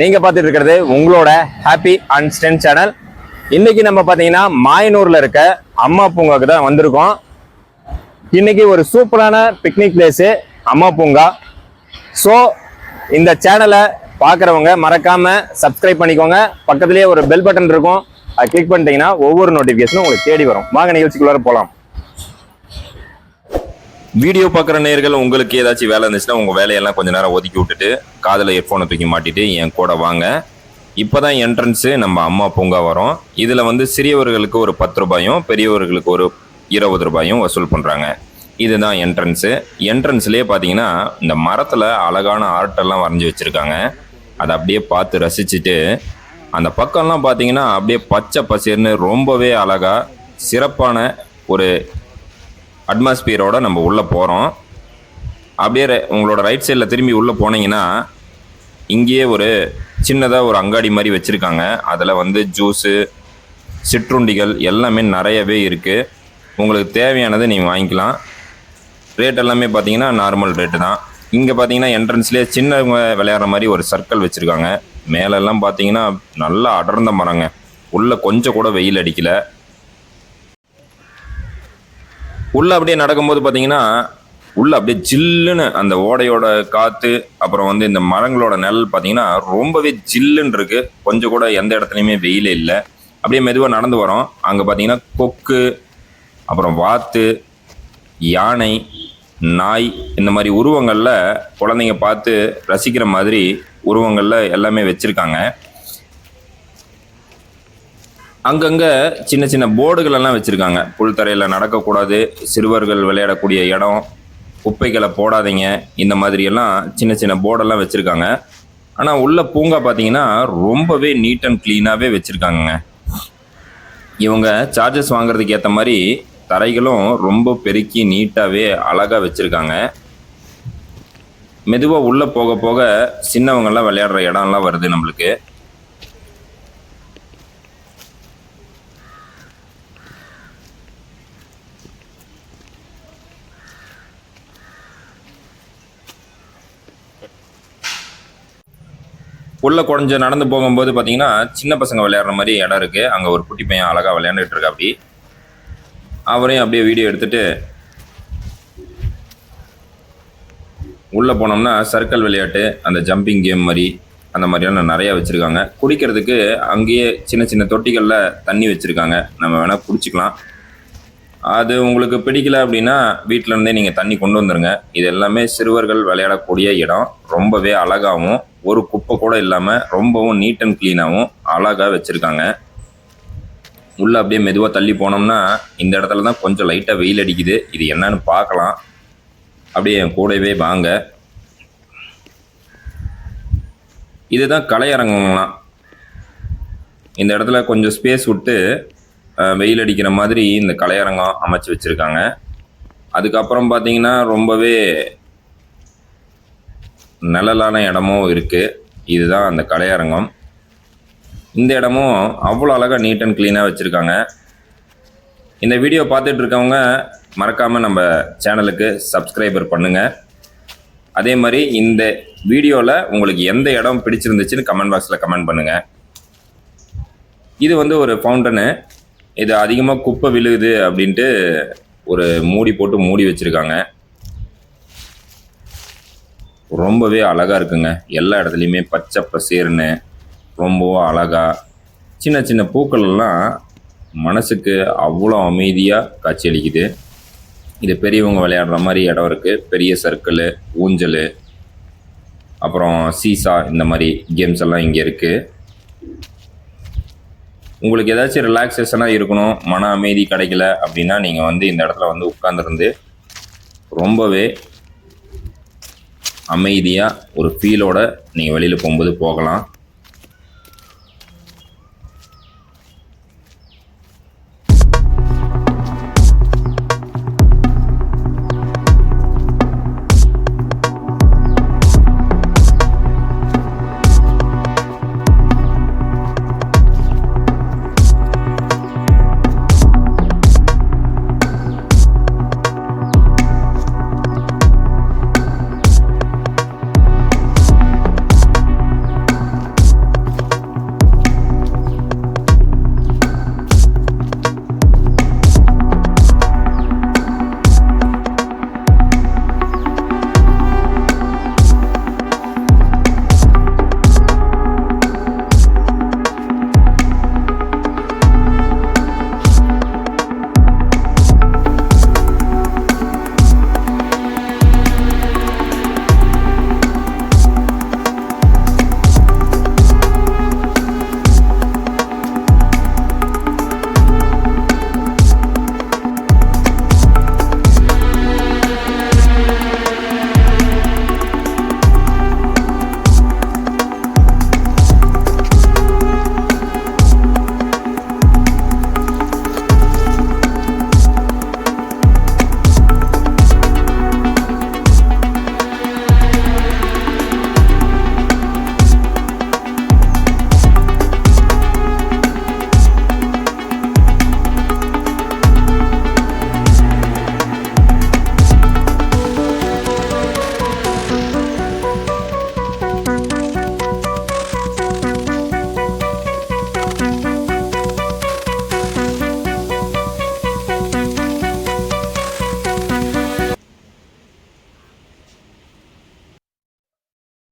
நீங்க பார்த்துட்டு இருக்கிறது உங்களோட ஹாப்பி அண்ட் ஸ்டென் சேனல் இன்னைக்கு நம்ம பார்த்தீங்கன்னா மாயனூர்ல இருக்க அம்மா பூங்காவுக்கு தான் வந்திருக்கோம். இன்னைக்கு ஒரு சூப்பரான பிக்னிக் பிளேஸு அம்மா பூங்கா. ஸோ இந்த சேனலை பார்க்குறவங்க மறக்காம சப்ஸ்கிரைப் பண்ணிக்கோங்க. பக்கத்துலேயே ஒரு பெல் பட்டன் இருக்கும். அதை கிளிக் பண்ணிட்டீங்கன்னா ஒவ்வொரு நோட்டிஃபிகேஷனும் உங்களுக்கு தேடி வரும். வாங்க நிகழ்ச்சிக்குள்ளார போகலாம் வீடியோ பார்க்குற நேர்கள் உங்களுக்கு ஏதாச்சும் வேலை இருந்துச்சுன்னா உங்கள் வேலையெல்லாம் கொஞ்ச நேரம் ஒதுக்கி விட்டுட்டு காதில் ஹெட்ஃபோனை தூக்கி மாட்டிட்டு என் கூட வாங்க. இப்போ தான் என்ட்ரன்ஸு நம்ம அம்மா பூங்கா வரும். இதில் வந்து சிறியவர்களுக்கு ஒரு பத்து ரூபாயும் பெரியவர்களுக்கு ஒரு இருபது ரூபாயும் வசூல் பண்ணுறாங்க இதுதான் என்ட்ரன்ஸு என்ட்ரன்ஸ்லேயே பார்த்தீங்கன்னா இந்த மரத்தில் அழகான ஆர்ட்டெல்லாம் வரைஞ்சி வச்சுருக்காங்க. அதை அப்படியே பார்த்து ரசிச்சுட்டு அந்த பக்கம்லாம் பார்த்தீங்கன்னா அப்படியே பச்சை பசேர்னு ரொம்பவே அழகாக சிறப்பான ஒரு அட்மாஸ்பியரோட நம்ம உள்ளே போகிறோம் அப்படியே உங்களோட ரைட் சைடில் திரும்பி உள்ளே போனீங்கன்னா இங்கேயே ஒரு சின்னதாக ஒரு அங்காடி மாதிரி வச்சுருக்காங்க. அதில் வந்து ஜூஸு சிற்றுண்டிகள் எல்லாமே நிறையவே இருக்குது உங்களுக்கு தேவையானதை நீங்கள் வாங்கிக்கலாம். ரேட் எல்லாமே பார்த்தீங்கன்னா நார்மல் ரேட்டு தான். இங்கே பார்த்தீங்கன்னா என்ட்ரன்ஸ்லேயே சின்னவங்க விளையாடுற மாதிரி ஒரு சர்க்கிள் வச்சுருக்காங்க. மேலெல்லாம் பார்த்தீங்கன்னா நல்லா அடர்ந்த மரங்க. உள்ளே கொஞ்சம் கூட வெயில் அடிக்கலை. உள்ள அப்படியே நடக்கும்போது பார்த்தீங்கன்னா உள்ள அப்படியே ஜில்லுன்னு அந்த ஓடையோட காத்து அப்புறம் வந்து இந்த மரங்களோட நிழல் பார்த்தீங்கன்னா ரொம்பவே ஜில்லுன்னு இருக்கு. கொஞ்சம் கூட எந்த இடத்துலையுமே வெயிலே இல்லை. அப்படியே மெதுவாக நடந்து வரோம். அங்கே பார்த்தீங்கன்னா கொக்கு அப்புறம் வாத்து யானை நாய் இந்த மாதிரி உருவங்களில் குழந்தைங்க பார்த்து ரசிக்கிற மாதிரி உருவங்களில் எல்லாமே வச்சுருக்காங்க. அங்கங்கே சின்ன சின்ன போர்டுகள் எல்லாம் வச்சுருக்காங்க. புல்தரையில் நடக்கக்கூடாது சிறுவர்கள் விளையாடக்கூடிய இடம் குப்பைகளை போடாதீங்க இந்த மாதிரியெல்லாம் சின்ன சின்ன போர்டெல்லாம் வச்சுருக்காங்க. ஆனால் உள்ள பூங்கா பார்த்தீங்கன்னா ரொம்பவே நீட் அண்ட் க்ளீனாகவே வச்சுருக்காங்கங்க. இவங்க சார்ஜஸ் வாங்குறதுக்கு ஏற்ற மாதிரி தரைகளும் ரொம்ப பெருக்கி நீட்டாகவே அழகாக வச்சுருக்காங்க. மெதுவாக உள்ளே போக போக சின்னவங்கள்லாம் விளையாடுற இடம்லாம் வருது நம்மளுக்கு. உள்ள கொஞ்சம் நடந்து போகும்போது பார்த்தீங்கன்னா சின்ன பசங்க விளையாடுற மாதிரி இடம் இருக்குது அங்கே ஒரு குட்டி பையன் அழகாக விளையாண்டுட்டு இருக்கா அப்படி. அவரையும் அப்படியே வீடியோ எடுத்துட்டு உள்ளே போனோம்னா சர்க்கிள் விளையாட்டு அந்த ஜம்பிங் கேம் மாதிரி அந்த மாதிரியான நிறையா வச்சுருக்காங்க. குடிக்கிறதுக்கு அங்கேயே சின்ன சின்ன தொட்டிகளில் தண்ணி வச்சுருக்காங்க. நம்ம வேணால் குடிச்சிக்கலாம். அது உங்களுக்கு பிடிக்கல அப்படின்னா வீட்டிலருந்தே நீங்கள் தண்ணி கொண்டு வந்துடுங்க இது எல்லாமே சிறுவர்கள் விளையாடக்கூடிய இடம். ரொம்பவே அழகாகவும் ஒரு குப்பை கூட இல்லாமல் ரொம்பவும் நீட் அண்ட் க்ளீனாகவும் அழகாக வச்சுருக்காங்க. உள்ளே அப்படியே மெதுவாக தள்ளி போனோம்னா இந்த இடத்துல தான் கொஞ்சம் லைட்டாக வெயில் அடிக்குது. இது என்னன்னு பார்க்கலாம். அப்படியே என் கூடவே வாங்க. இதுதான் கலையரங்கம்லாம் இந்த இடத்துல கொஞ்சம் ஸ்பேஸ் விட்டு வெயில் அடிக்கிற மாதிரி இந்த கலையரங்கம் அமைச்சு வச்சுருக்காங்க. அதுக்கப்புறம் பார்த்தீங்கன்னா ரொம்பவே நிழலான இடமும் இருக்குது இதுதான் அந்த கலையரங்கம். இந்த இடமும் அவ்வளோ அழகாக நீட் அண்ட் க்ளீனாக வச்சுருக்காங்க. இந்த வீடியோ பார்த்துட்டு இருக்கவங்க மறக்காமல் நம்ம சேனலுக்கு சப்ஸ்கிரைபர் பண்ணுங்கள் அதே மாதிரி இந்த வீடியோவில் உங்களுக்கு எந்த இடம் பிடிச்சிருந்துச்சுன்னு கமெண்ட் பாக்ஸில் கமெண்ட் பண்ணுங்கள் இது வந்து ஒரு ஃபவுண்டனு இது அதிகமாக குப்பை விழுகுது அப்படின்ட்டு ஒரு மூடி போட்டு மூடி வச்சுருக்காங்க. ரொம்பவே அழகாக இருக்குங்க. எல்லா இடத்துலையுமே பச்சை பசேர்னு ரொம்பவும் அழகாக சின்ன சின்ன பூக்கள் எல்லாம் மனசுக்கு அவ்வளோ அமைதியாக காட்சியளிக்குது இது பெரியவங்க விளையாடுற மாதிரி இடம் இருக்குது பெரிய சர்க்கிள் ஊஞ்சல் அப்புறம் சீசா இந்த மாதிரி கேம்ஸ் எல்லாம் இங்கே இருக்குது உங்களுக்கு ஏதாச்சும் ரிலாக்ஸேஷனாக இருக்கணும் மன அமைதி கிடைக்கல அப்படின்னா நீங்கள் வந்து இந்த இடத்துல வந்து உட்காந்துருந்து ரொம்பவே அமைதியாக ஒரு ஃபீலோட நீங்கள் வெளியில் போகும்போது போகலாம்.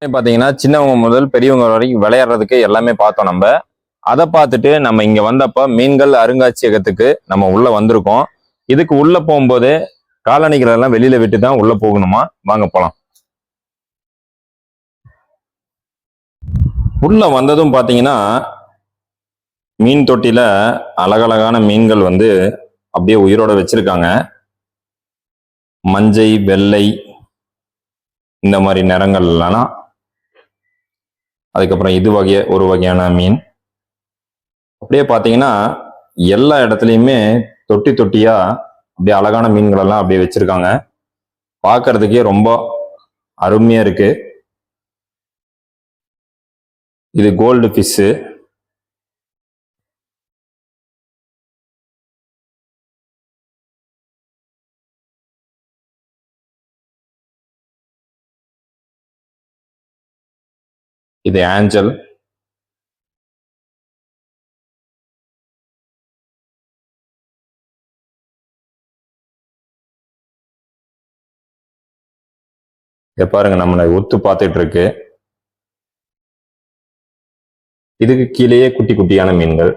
பார்த்தீங்கன்னா சின்னவங்க முதல் பெரியவங்க வரைக்கும் விளையாடுறதுக்கு எல்லாமே பார்த்தோம் நம்ம. அதை பார்த்துட்டு நம்ம இங்கே வந்தப்போ மீன்கள் அருங்காட்சியகத்துக்கு நம்ம உள்ளே வந்திருக்கோம். இதுக்கு உள்ளே போகும்போது காலணிகள் எல்லாம் வெளியில் விட்டு தான் உள்ளே போகணுமா? வாங்க போகலாம் உள்ளே வந்ததும் பார்த்தீங்கன்னா மீன் தொட்டியில் அழகழகான மீன்கள் வந்து அப்படியே உயிரோட வச்சிருக்காங்க. மஞ்சை வெள்ளை இந்த மாதிரி நிறங்கள்லாம் அதுக்கப்புறம் இது வகைய ஒரு வகையான மீன். அப்படியே பார்த்தீங்கன்னா எல்லா இடத்துலையுமே தொட்டி தொட்டியா அப்படியே அழகான மீன்கள் எல்லாம் அப்படியே வச்சிருக்காங்க. பார்க்கறதுக்கே ரொம்ப அருமையா இருக்கு. இது கோல்டு ஃபிஷ்ஷு. இது ஆஞ்சல் இத பாருங்க நம்மளை ஒத்து பார்த்துட்டு இருக்கு இதுக்கு கீழேயே குட்டி குட்டியான மீன்கள்.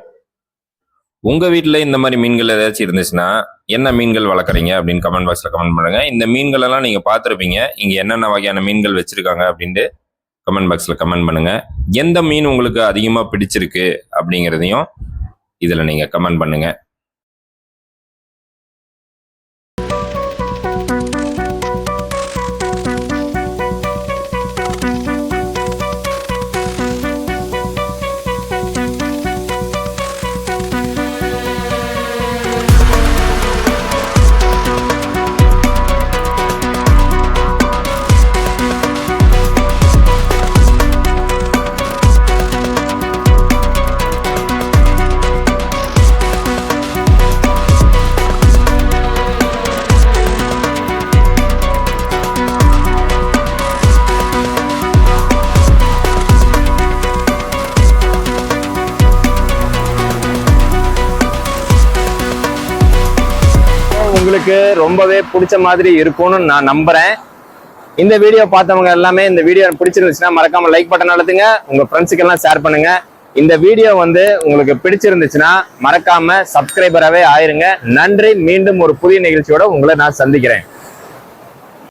உங்க வீட்டில் இந்த மாதிரி மீன்கள் ஏதாச்சும் இருந்துச்சுன்னா என்ன மீன்கள் வளர்க்குறீங்க அப்படின்னு கமெண்ட் பாக்ஸ்ல கமெண்ட் பண்ணுங்க. இந்த மீன்கள் எல்லாம் நீங்க பார்த்துருப்பீங்க. இங்க என்னென்ன வகையான மீன்கள் வச்சிருக்காங்க அப்படின்ட்டு கமெண்ட் பாக்ஸில் கமெண்ட் பண்ணுங்கள் எந்த மீன் உங்களுக்கு அதிகமாக பிடிச்சிருக்கு அப்படிங்கிறதையும் இதில் நீங்கள் கமெண்ட் பண்ணுங்கள் உங்களுக்கு ரொம்பவே பிடிச்ச மாதிரி இருக்கும்னு நான் நம்புறேன். இந்த வீடியோ பார்த்தவங்க எல்லாமே இந்த வீடியோ பிடிச்சிருந்துச்சுன்னா மறக்காம லைக் பட்டன் அழுத்துங்க. உங்க ஃப்ரெண்ட்ஸுக்கெல்லாம் ஷேர் பண்ணுங்க. இந்த வீடியோ வந்து உங்களுக்கு பிடிச்சிருந்துச்சுன்னா மறக்காம சப்ஸ்கிரைபராகவே ஆயிருங்க. நன்றி. மீண்டும் ஒரு புதிய நிகழ்ச்சியோட உங்களை நான் சந்திக்கிறேன்.